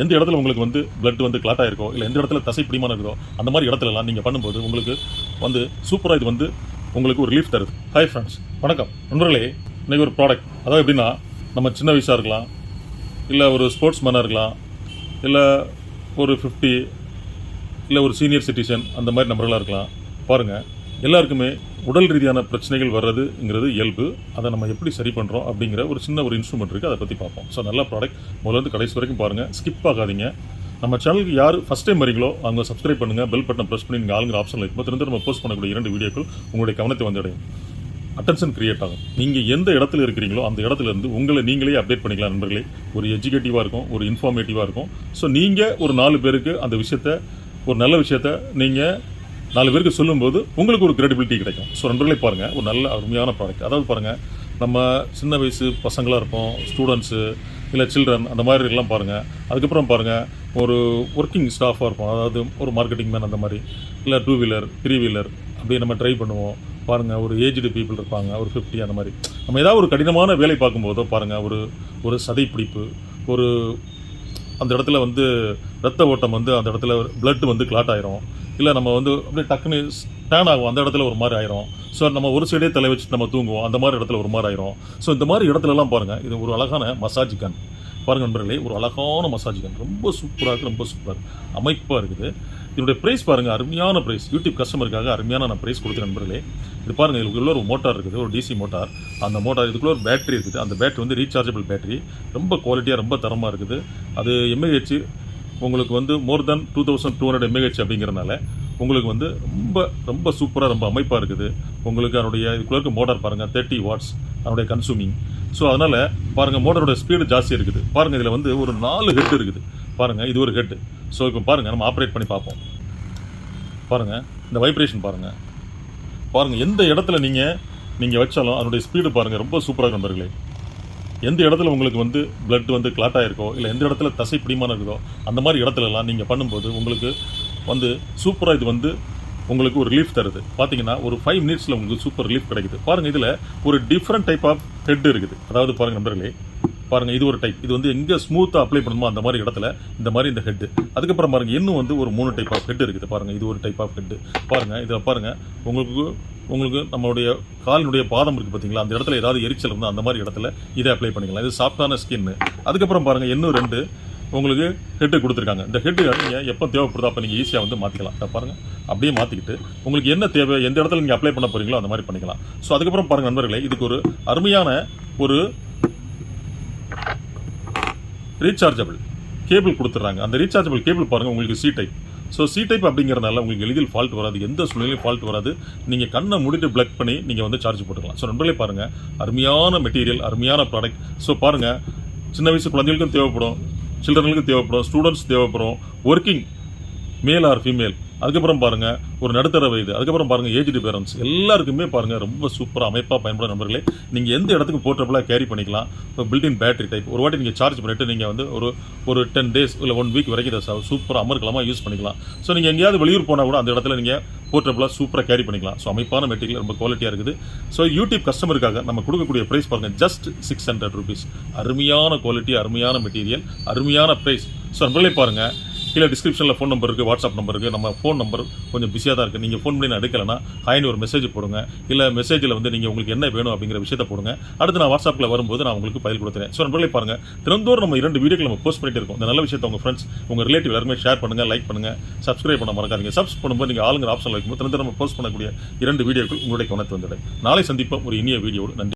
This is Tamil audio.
எந்த இடத்துல உங்களுக்கு வந்து பிளட் வந்து கிளாட் ஆயிருக்கோ இல்லை எந்த இடத்துல தசை பிடிமான இருக்கோ அந்த மாதிரி இடத்துலலாம் நீங்கள் பண்ணும்போது உங்களுக்கு வந்து சூப்பராக இது வந்து உங்களுக்கு ஒரு ரிலீஃப் தருது. ஹாய் ஃப்ரெண்ட்ஸ் வணக்கம். நண்பர்களே இன்னைக்கு ஒரு ப்ராடக்ட் அதாவது எப்படின்னா நம்ம சின்ன வயசாக இருக்கலாம் இல்லை ஒரு ஸ்போர்ட்ஸ் மேனாக இருக்கலாம் இல்லை ஒரு ஃபிஃப்டி இல்லை ஒரு சீனியர் சிட்டிசன் அந்த மாதிரி நம்பர்களாக இருக்கலாம். பாருங்கள் எல்லாருக்குமே உடல் ரீதியான பிரச்சனைகள் வர்றதுங்கிறது இயல்பு. அதை நம்ம எப்படி சரி பண்ணுறோம் அப்படிங்கிற ஒரு சின்ன ஒரு இன்ஸ்ட்ருமெண்ட் இருக்குது அதை பற்றி பார்ப்போம். ஸோ நல்ல ப்ராடக்ட் முதல்ல கடைசி வரைக்கும் பாருங்கள் ஸ்கிப் ஆகாதீங்க. நம்ம சேனலுக்கு யார் ஃபஸ்ட் டைம் வரீங்களோ அவங்க சப்ஸ்கிரைப் பண்ணுங்கள் பெல் பட்டன் ப்ரெஸ் பண்ணி நீங்கள் ஆளுங்கிற ஆப்ஷன் இருக்கும் திறந்து நம்ம போஸ்ட் பண்ணக்கூடிய இரண்டு வீடியோக்கள் உங்களுடைய கவனத்தை வந்தடையும் அட்டென்ஷன் கிரியேட் ஆகும். நீங்கள் எந்த இடத்துல இருக்கிறீங்களோ அந்த இடத்துல இருந்து உங்களை நீங்களே அப்டேட் பண்ணிக்கலாம் நண்பர்களே. ஒரு எஜுகேட்டிவாக இருக்கும் ஒரு இன்ஃபார்மேட்டிவாக இருக்கும். ஸோ நீங்கள் ஒரு நாலு பேருக்கு அந்த விஷயத்த ஒரு நல்ல விஷயத்த நீங்கள் நாலு பேருக்கு சொல்லும்போது உங்களுக்கு ஒரு கிரெடிபிலிட்டி கிடைக்கும். ஸோ நண்பர்களே பாருங்கள் ஒரு நல்ல அருமையான ப்ராடக்ட் அதாவது பாருங்கள் நம்ம சின்ன வயசு பசங்களாக இருப்போம் ஸ்டூடெண்ட்ஸு இல்லை சில்ட்ரன் அந்த மாதிரி எல்லாம் பாருங்கள் அதுக்கப்புறம் பாருங்கள் ஒரு ஒர்க்கிங் ஸ்டாஃபாக இருப்போம். அதாவது ஒரு மார்க்கெட்டிங் மேன் அந்த மாதிரி. இல்லை டூ வீலர் த்ரீ வீலர் அப்படியே நம்ம ட்ரை பண்ணுவோம். பாருங்கள் ஒரு ஏஜ்டு பீப்புள் இருப்பாங்க ஒரு ஃபிஃப்டி அந்த மாதிரி. நம்ம ஏதாவது ஒரு கடினமான வேலை பார்க்கும்போதோ பாருங்கள் ஒரு ஒரு சதை பிடிப்பு ஒரு அந்த இடத்துல வந்து ரத்த ஓட்டம் வந்து அந்த இடத்துல பிளட் வந்து கிளாட் ஆயிரும். இல்லை நம்ம வந்து அப்படியே டக்குன்னு டேன் ஆகும். அந்த இடத்துல ஒரு மாதிரி ஆயிரும். ஸோ நம்ம ஒரு சைடே தலை வச்சு நம்ம தூங்குவோம். அந்த மாதிரி இடத்துல ஒரு மாதிரி ஆயிரும். ஸோ இந்த மாதிரி இடத்துலலாம் பாருங்கள் இது ஒரு அழகான மசாஜ் கன் பாருங்கள் நண்பர்களே ஒரு அழகான மசாஜ் கன் ரொம்ப சூப்பராக இருக்குது ரொம்ப சூப்பராக இருக்குது அமைப்பாக இருக்குது. இதனுடைய ப்ரைஸ் பாருங்கள் அருமையான ப்ரைஸ் யூடியூப் கஸ்டமருக்காக அருமையான நான் ப்ரைஸ் கொடுத்தேன் நண்பர்களே. இது பாருங்கள் இதுக்குள்ள ஒரு மோட்டார் இருக்குது ஒரு டிசி மோட்டார் அந்த மோட்டார் இதுக்குள்ளே ஒரு பேட்டரி இருக்குது. அந்த பேட்டரி வந்து ரீசார்ஜபிள் பேட்டரி ரொம்ப குவாலிட்டியாக ரொம்ப தரமாக இருக்குது. அது எம்ஏஹெச் உங்களுக்கு வந்து more than two thousand two hundred mAh அப்படிங்கிறனால உங்களுக்கு வந்து ரொம்ப ரொம்ப சூப்பராக ரொம்ப அமைப்பாக இருக்குது. உங்களுக்கு அதனுடைய இதுக்குள்ள இருக்க மோட்டார் பாருங்கள் தேர்ட்டி வாட்ஸ் அதனுடைய கன்சூமிங் ஸோ அதனால் பாருங்கள் மோட்டரோட ஸ்பீடு ஜாஸ்தி இருக்குது. பாருங்கள் இதில் வந்து ஒரு நாலு ஹெட் இருக்குது. பாருங்கள் இது ஒரு ஹெட் ஸோ இப்போ பாருங்கள் நம்ம ஆப்ரேட் பண்ணி பார்ப்போம். பாருங்கள் இந்த வைப்ரேஷன் பாருங்கள் பாருங்கள் எந்த இடத்துல நீங்கள் நீங்கள் வச்சாலும் அதனுடைய ஸ்பீடு பாருங்கள் ரொம்ப சூப்பராக இருக்கும் நண்பர்களே எந்த இடத்துல உங்களுக்கு வந்து பிளட் வந்து கிளாட் ஆகிருக்கோ இல்லை எந்த இடத்துல தசை பிடிமான இருக்குதோ அந்த மாதிரி இடத்துலலாம் நீங்கள் பண்ணும்போது உங்களுக்கு வந்து சூப்பராக இது வந்து உங்களுக்கு ஒரு ரிலீஃப் தருது. பார்த்தீங்கன்னா ஒரு ஃபைவ் மினிட்ஸில் உங்களுக்கு சூப்பர் ரிலீஃப் கிடைக்குது. பாருங்கள் இதில் ஒரு டிஃப்ரெண்ட் டைப் ஆஃப் ஹெட் இருக்குது. அதாவது பாருங்கள் நண்பர்களே பாருங்கள் இது ஒரு டைப் இது வந்து எங்கே ஸ்மூத்தாக அப்ளை பண்ணுமோ அந்த மாதிரி இடத்துல இந்த மாதிரி இந்த ஹெட்டு அதுக்கப்புறம் பாருங்கள் இன்னும் வந்து ஒரு மூணு டைப் ஆஃப் ஹெட் இருக்குது. பாருங்கள் இது ஒரு டைப் ஆஃப் ஹெட்டு பாருங்கள் இதில் பாருங்கள் உங்களுக்கு உங்களுக்கு நம்மளுடைய காலினுடைய பாதம் இருக்குது பார்த்தீங்களா அந்த இடத்துல ஏதாவது எரிச்சல் இருந்தால் அந்த மாதிரி இடத்துல இதை அப்ளை பண்ணிக்கலாம். இது சாஃப்டான ஸ்கின் அதுக்கப்புறம் பாருங்கள் இன்னும் ரெண்டு உங்களுக்கு ஹெட்டு கொடுத்துருக்காங்க. இந்த ஹெட்டு நீங்கள் எப்போ தேவைப்படுதோ அப்போ நீங்கள் ஈஸியாக வந்து மாற்றிக்கலாம் இதை பாருங்கள் அப்படியே மாற்றிக்கிட்டு உங்களுக்கு என்ன தேவை எந்த இடத்துல நீங்கள் அப்ளை பண்ண போறீங்களோ அந்த மாதிரி பண்ணிக்கலாம். ஸோ அதுக்கப்புறம் பாருங்கள் நண்பர்களே இதுக்கு ஒரு அருமையான ஒரு ரீசார்ஜபிள் கேபிள் கொடுத்துட்றாங்க அந்த ரீசார்ஜபிள் கேபிள் பாருங்கள் உங்களுக்கு C type so C type அப்படிங்கிறனால உங்களுக்கு எளிதில் ஃபால்ட் வராது. எந்த சூழ்நிலையும் ஃபால்ட் வராது. நீங்கள் கண்ணை முடிட்டு பிளக் பண்ணி நீங்கள் வந்து சார்ஜ் போட்டுக்கலாம். ஸோ நண்பர்களே பாருங்கள் அருமையான மெட்டீரியல் அருமையான ப்ராடக்ட் ஸோ பாருங்கள் சின்ன வயசு குழந்தைகளுக்கும் தேவைப்படும். சில்ட்ரனுக்கும் தேவைப்படும். ஸ்டூடெண்ட்ஸ் தேவைப்படும். ஒர்க்கிங் மேல் ஆர் ஃபீமேல் அதுக்கப்புறம் பாருங்கள் ஒரு நடுத்தர வயது அதுக்கப்புறம் பாருங்கள் ஏஜ்டு பேரண்ட்ஸ் எல்லாருக்குமே பாருங்கள் ரொம்ப சூப்பராக அமைப்பாக பயன்படும் நண்பர்களே. நீங்கள் எந்த இடத்துக்கு போர்ட்டபுளாக கேரி பண்ணிக்கலாம். இப்போ பில்டின் பேட்டரி டைப் ஒரு வாட்டி நீங்கள் சார்ஜ் பண்ணிட்டு நீங்கள் வந்து ஒரு ஒரு டென் டேஸ் இல்லை ஒன் வீக் வரைக்கும் இதை சூப்பராக அமர்க்கலமாக யூஸ் பண்ணிக்கலாம். ஸோ நீங்கள் எங்கேயாவது வெளியூர் போனால் கூட அந்த இடத்துல நீங்கள் போர்ட்டபுளாக சூப்பராக கேரி பண்ணிக்கலாம். ஸோ அமைப்பான மெட்டீரியல் ரொம்ப குவாலிட்டியாக இருக்குது. ஸோ யூடியூப் கஸ்டமருக்காக நம்ம கொடுக்கக்கூடிய ப்ரைஸ் பாருங்கள் ஜஸ்ட் சிக்ஸ் ஹண்ட்ரட் ருபீஸ் அருமையான குவாலிட்டி அருமையான மெட்டீரியல் அருமையான ப்ரைஸ் ஸோ நம்மளே பாருங்கள் கீழே டிஸ்கிரிப்ஷனில் ஃபோன் நம்பர் இருக்குது வாட்ஸ்அப் நம்பர் இருக்குது நம்ம ஃபோன் நம்பர் கொஞ்சம் பிஸியாக தான் இருக்குது நீங்கள் ஃபோன் பண்ணி நான் எடுக்கலைன்னா ஹாய்னு ஒரு மெசேஜ் போடுங்க. இல்லை மெசேஜில் வந்து நீங்கள் உங்களுக்கு என்ன வேணும் அப்படிங்கிற விஷயத்த போடுங்க. அடுத்து நான் வாட்ஸ்அப்பில் வரும்போது நான் உங்களுக்கு பதில் கொடுத்துறேன். ஸோ நண்பர்களே பாருங்கள் தினந்தோறும் நம்ம இரண்டு வீடியோக்கள் நம்ம போஸ்ட் பண்ணிட்டு இருக்கோம். இந்த நல்ல விஷயத்தை உங்கள் ஃப்ரெண்ட்ஸ் உங்கள் ரிலேட்டிவ் எல்லாருமே ஷேர் பண்ணுங்கள் லைக் பண்ணுங்கள் சப்ஸ்கிரைப் பண்ண மறக்காதீங்க. சப்ஸ் பண்ணும்போது நீங்கள் ஆளுங்கிற ஆப்ஷன் வைக்கும்போது தினந்தோறும் நம்ம போஸ்ட் பண்ணக்கூடிய இரண்டு வீடியோக்கள் உங்களுடைய கவனத்து வந்துடும் நாளை சந்திப்போம். ஒரு இனிய வீடியோடு நன்றி.